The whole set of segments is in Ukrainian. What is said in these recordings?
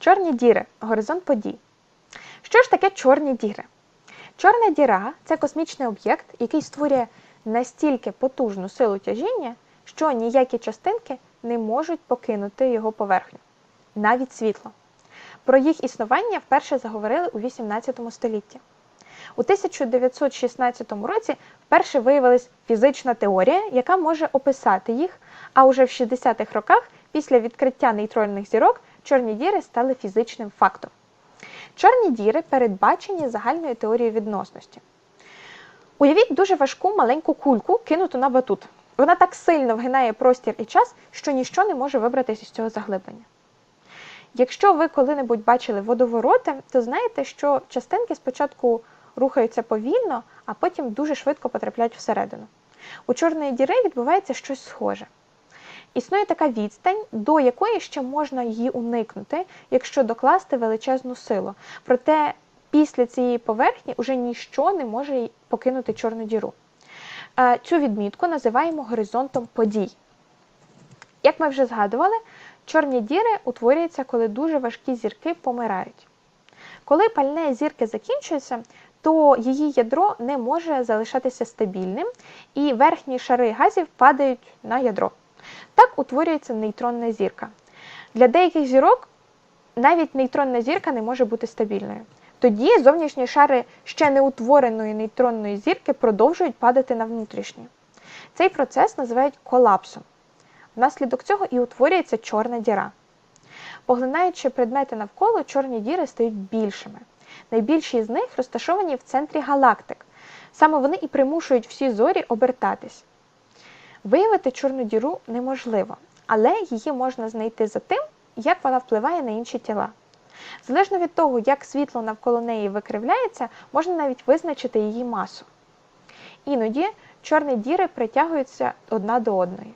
Чорні діри горизонт подій. Що ж таке чорні діри? Чорна діра це космічний об'єкт, який створює настільки потужну силу тяжіння, що ніякі частинки не можуть покинути його поверхню, навіть світло. Про їх існування вперше заговорили у 18 столітті. У 1916 році вперше виявилась фізична теорія, яка може описати їх, а уже в 60-х роках, після відкриття нейтронних зірок, чорні діри стали фізичним фактом. Чорні діри передбачені загальною теорією відносності. Уявіть дуже важку маленьку кульку, кинуту на батут. Вона так сильно вгинає простір і час, що ніщо не може вибратися з цього заглиблення. Якщо ви коли-небудь бачили водовороти, то знаєте, що частинки спочатку рухаються повільно, а потім дуже швидко потрапляють всередину. У чорної діри відбувається щось схоже. Існує така відстань, до якої ще можна її уникнути, якщо докласти величезну силу. Проте після цієї поверхні вже ніщо не може покинути чорну діру. Е, Цю відмітку називаємо горизонтом подій. Як ми вже згадували, чорні діри утворюються, коли дуже важкі зірки помирають. Коли пальне зірки закінчується, то її ядро не може залишатися стабільним, і верхні шари газів падають на ядро. Так утворюється нейтронна зірка. Для деяких зірок навіть нейтронна зірка не може бути стабільною. Тоді зовнішні шари ще не утвореної нейтронної зірки продовжують падати на внутрішні. Цей процес називають колапсом. Внаслідок цього і утворюється чорна діра. Поглинаючи предмети навколо, чорні діри стають більшими. Найбільші з них розташовані в центрі галактик. Саме вони і примушують всі зорі обертатись. Виявити чорну діру неможливо, але її можна знайти за тим, як вона впливає на інші тіла. Залежно від того, як світло навколо неї викривляється, можна навіть визначити її масу. Іноді чорні діри притягуються одна до одної.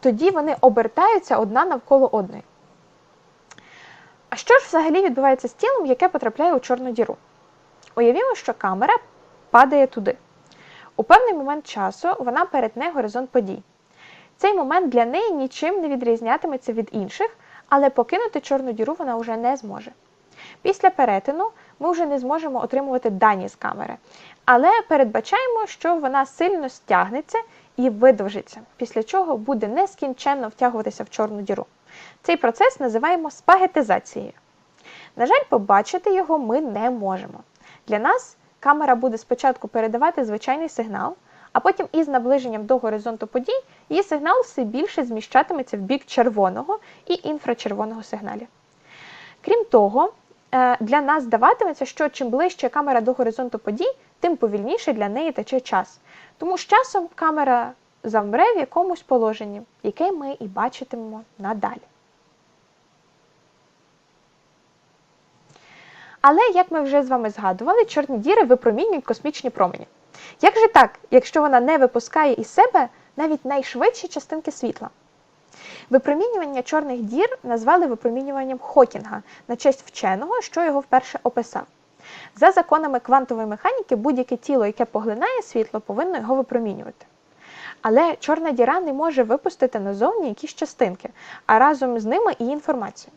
Тоді вони обертаються одна навколо одної. А що ж взагалі відбувається з тілом, яке потрапляє у чорну діру? Уявімо, що камера падає туди. У певний момент часу вона перетне горизонт подій. Цей момент для неї нічим не відрізнятиметься від інших, але покинути чорну діру вона вже не зможе. Після перетину ми вже не зможемо отримувати дані з камери, але передбачаємо, що вона сильно стягнеться і видовжиться, після чого буде нескінченно втягуватися в чорну діру. Цей процес називаємо спагетизацією. На жаль, побачити його ми не можемо. Для нас камера буде спочатку передавати звичайний сигнал, а потім із наближенням до горизонту подій її сигнал все більше зміщатиметься в бік червоного і інфрачервоного сигналів. Крім того, для нас здаватиметься, що чим ближче камера до горизонту подій, тим повільніше для неї тече час. Тому з часом камера замре в якомусь положенні, яке ми і бачитимемо надалі. Але, як ми вже з вами згадували, чорні діри випромінюють космічні промені. Як же так, якщо вона не випускає із себе навіть найшвидші частинки світла? Випромінювання чорних дір назвали випромінюванням Хокінга на честь вченого, що його вперше описав. За законами квантової механіки, будь-яке тіло, яке поглинає світло, повинно його випромінювати. Але чорна діра не може випустити назовні якісь частинки, а разом з ними і інформацію.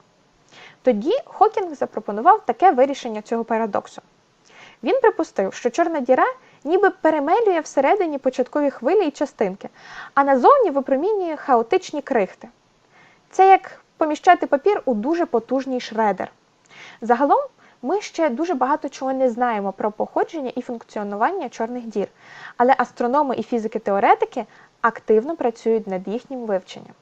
Тоді Хокінг запропонував таке вирішення цього парадоксу. Він припустив, що чорна діра ніби перемелює всередині початкові хвилі і частинки, а назовні випромінює хаотичні крихти. Це як поміщати папір у дуже потужний шредер. Загалом, ми ще дуже багато чого не знаємо про походження і функціонування чорних дір, але астрономи і фізики-теоретики активно працюють над їхнім вивченням.